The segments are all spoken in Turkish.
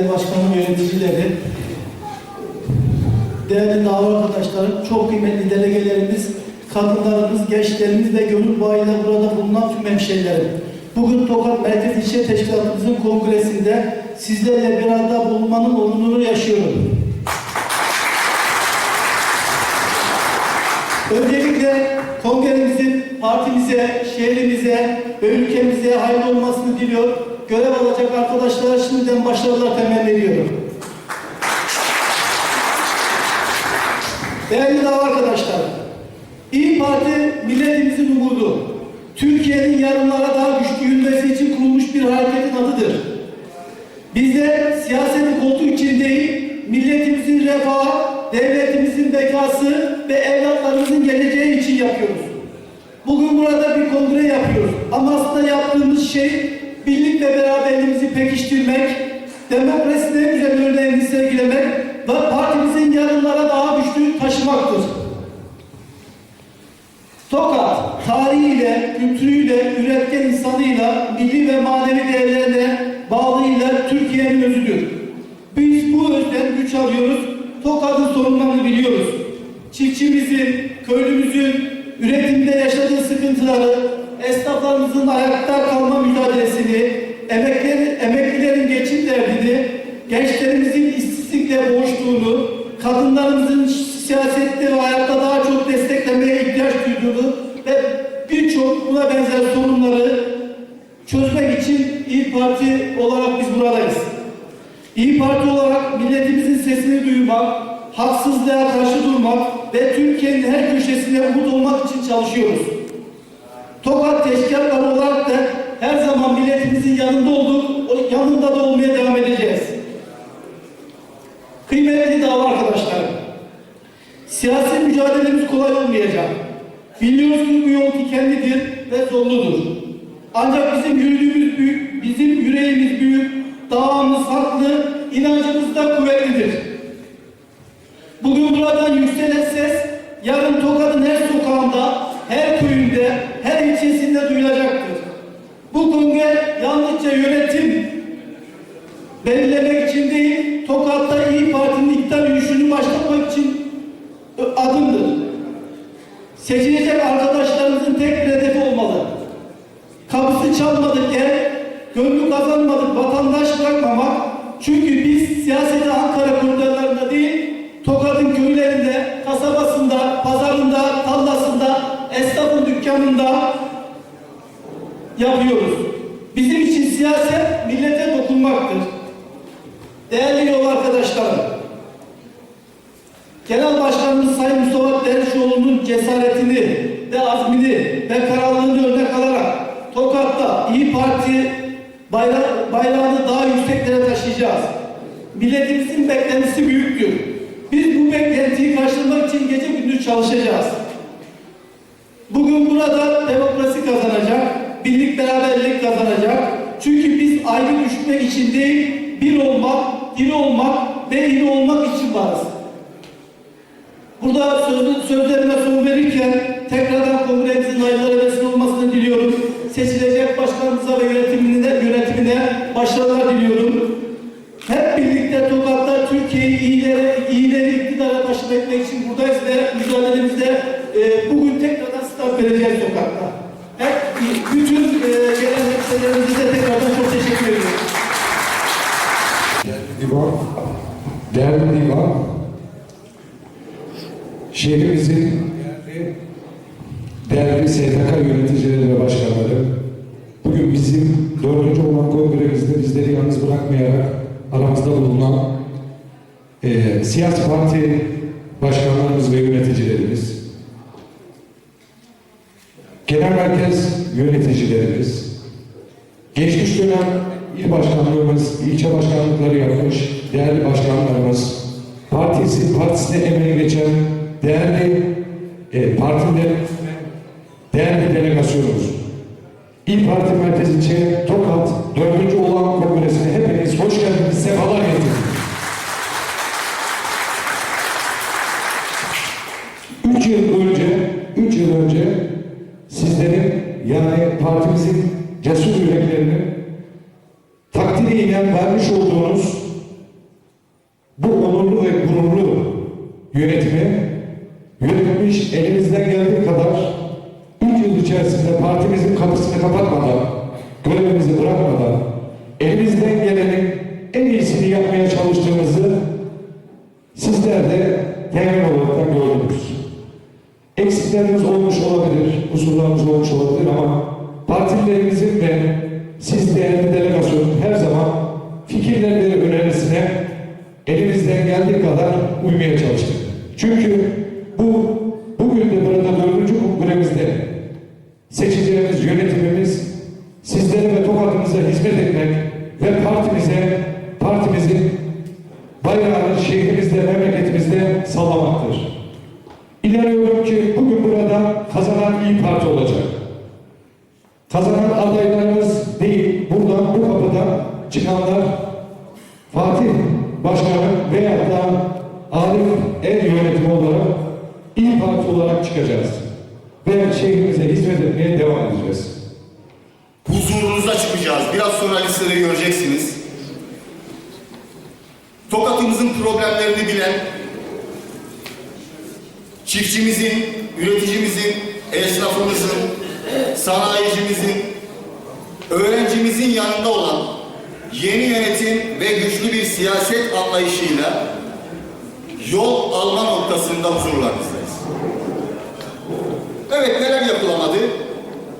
değerli başkanı yöneticileri, değerli dava arkadaşlarım, çok kıymetli delegelerimiz, kadınlarımız, gençlerimiz ve gönül bağıyla burada bulunan tüm hemşehrilerim. Bugün Tokat Merkez İlçe Teşkilatımızın kongresinde sizlerle bir arada bulunmanın onurunu yaşıyorum. Öncelikle kongremizin partimize, şehrimize ve ülkemize hayırlı olmasını diliyor. Görev alacak arkadaşlara şimdiden başarılar temenni ediyorum. Değerli dava arkadaşlar, İyi Parti milletimizin umudu. Türkiye'nin yarınlara daha güçlü yürümesi için kurulmuş bir hareketin adıdır. Bizler siyasetin koltuğu için değil, milletimizin refahı, devletimizin bekası ve evlatlarımızın geleceği için yapıyoruz. Bugün burada bir kongre yapıyoruz. Ama aslında yaptığımız şey birlik ve beraberliğimizi pekiştirmek, demokrasinin en güzel örneğini sergilemek ve partimizin yarınlara daha güçlü taşımaktır. Tokat, tarihiyle, kültürüyle, üretken insanıyla, milli ve manevi değerlerine bağlıyla Türkiye'nin özüdür. Biz bu özden güç alıyoruz, Tokat'ın sorunlarını biliyoruz. Çiftçimizin, köylümüzün üretimde yaşadığı sıkıntıları, esnaflarımızın ayakta kalma mücadelesini, emeklilerin, emeklilerin geçim derdini, gençlerimizin işsizlikle boğuştuğunu, kadınlarımızın siyasette ve hayatta daha çok desteklemeye ihtiyaç duyduğunu ve birçok buna benzer sorunları çözmek için İyi Parti olarak biz buradayız. İyi Parti olarak milletimizin sesini duymak, haksızlığa karşı durmak ve Türkiye'nin her köşesine umut olmak için çalışıyoruz. Tokat teşkilatları olarak da her zaman milletimizin yanında olduk, yanında da olmaya devam edeceğiz. Kıymetli dava arkadaşlarım, siyasi mücadelemiz kolay olmayacak. Biliyoruz ki bu yol dikenlidir ve zorludur. Ancak bizim yürüdüğümüz büyük, bizim yüreğimiz büyük, davamız haklı, inancımız da kuvvetlidir. Bugün buradan yükselen ses, yarın Tokat'ın her sokağında, her köyünde, her ilçesinde duyulacaktır. Bu kongre yalnızca yönetim belirlemek için değil, Tokat'ta İyi Parti'nin iktidar yürüyüşünü başlatmak için adımdır. Seçilecek arkadaşlarımızın tek bir hedefi olmalı. Kapısı çalmadık yer, gönlü kazanmadık vatandaş bırakmamak. Çünkü biz siyaseti Ankara koridorlarında değil, Tokat'ın köylerinde, kasabasında, dükkanında yapıyoruz. Bizim için siyaset millete dokunmaktır. Değerli yol arkadaşlarım, Genel Başkanımız Sayın Mustafa Dervişoğlu'nun cesaretini ve azmini ve kararlılığını örnek alarak Tokat'ta İyi Parti bayra bayrağını daha yükseklere taşıyacağız. Milletimizin beklentisi büyüktür. Biz bu beklentiyi karşılamak için gece gündüz çalışacağız. Bugün burada demokrasi kazanacak, birlik beraberlik kazanacak. Çünkü biz ayrı düşmek için değil, bir olmak, diri olmak ve iri olmak için varız. Burada sözlü, sözlerime son verirken tekrardan kongremizin hayırlara vesile olmasını diliyorum. Seçilecek başkanımıza ve yönetimine, yönetimine başarılar diliyorum. Şehrimizin değerli, STK yöneticileri ve başkanları, bugün bizim dördüncü olan kongremizde bizleri yalnız bırakmayarak aramızda bulunan e, siyasi parti başkanlarımız ve yöneticilerimiz, genel merkez yöneticilerimiz, Geçmiş dönem il başkanlığımız, ilçe başkanlıkları yapmış değerli başkanlarımız, partisi, partisine emeği geçen değerli e, partilerin değerli delegasyonumuz. İl Parti Merkez İlçe Tokat 4. olan kongresine hepiniz hoş geldiniz, sefalar getirdiniz. Üç yıl önce, üç yıl önce sizlerin yani partimizin cesur yüreklerini teminiyle vermiş olduğunuz yönetmiş elimizden geldiği kadar 3 yıl içerisinde partimizin kapısını kapatmadan, görevimizi bırakmadan, elimizden gelenin en iyisini yapmaya çalıştığımızı sizler de temin olarak gördünüz. Eksiklerimiz olmuş olabilir, kusurlarımız olmuş olabilir ama partilerimizin ve siz değerli delegasyon her zaman fikirleri önerisine elimizden geldiği kadar uymaya çalıştık. Çünkü bu bugün de burada dördüncü kongremizde seçeceğimiz yönetimimiz sizlere ve tokatımıza hizmet etmek ve partimize, partimizin bayrağını şehrimizde, memleketimizde sallamaktır. İnanıyorum ki bugün burada kazanan iyi Parti olacak. Kazanan adaylarımız değil, buradan bu kapıdan çıkanlar Fatih Başkanı veyahut da Arif El yönetimi olarak iyi Parti olarak çıkacağız. Ve şehrimize hizmet etmeye devam edeceğiz. Huzurunuza çıkacağız. Biraz sonra listeleri göreceksiniz. Tokat'ımızın problemlerini bilen, çiftçimizin, üreticimizin, esnafımızın, sanayicimizin, öğrencimizin yanında olan yeni yönetim ve güçlü bir siyaset anlayışıyla yol alma noktasında huzurlarınızdayız. Evet neler yapılamadı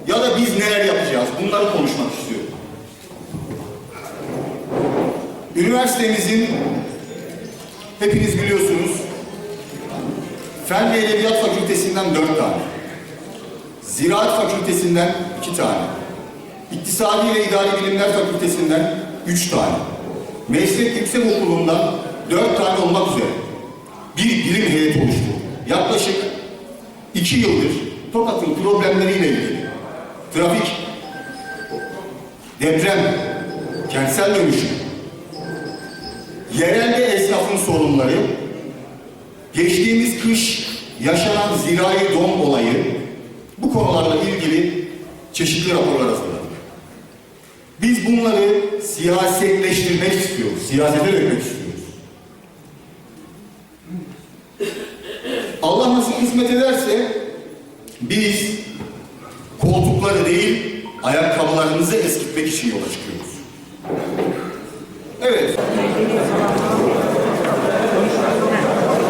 ya da biz neler yapacağız? Bunları konuşmak istiyorum. Üniversitemizin hepiniz biliyorsunuz Fen ve Edebiyat Fakültesinden dört tane, Ziraat Fakültesinden iki tane, İktisadi ve İdari Bilimler Fakültesinden üç tane, Meslek Yüksek Okulu'ndan dört tane olmak üzere bir bilim heyeti oluştu. Yaklaşık iki yıldır Tokat'ın problemleriyle ilgili trafik, deprem, kentsel dönüşüm, yerelde esnafın sorunları, geçtiğimiz kış yaşanan zirai don olayı, bu konularla ilgili çeşitli raporlar hazırladık. Biz bunları siyasetleştirmek istiyoruz, siyasete dökmek istiyoruz. Allah nasıl hizmet ederse biz değil, ayakkabılarımızı eskitmek için yola çıkıyoruz. Evet,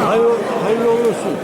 Hayır, hayırlı olsun.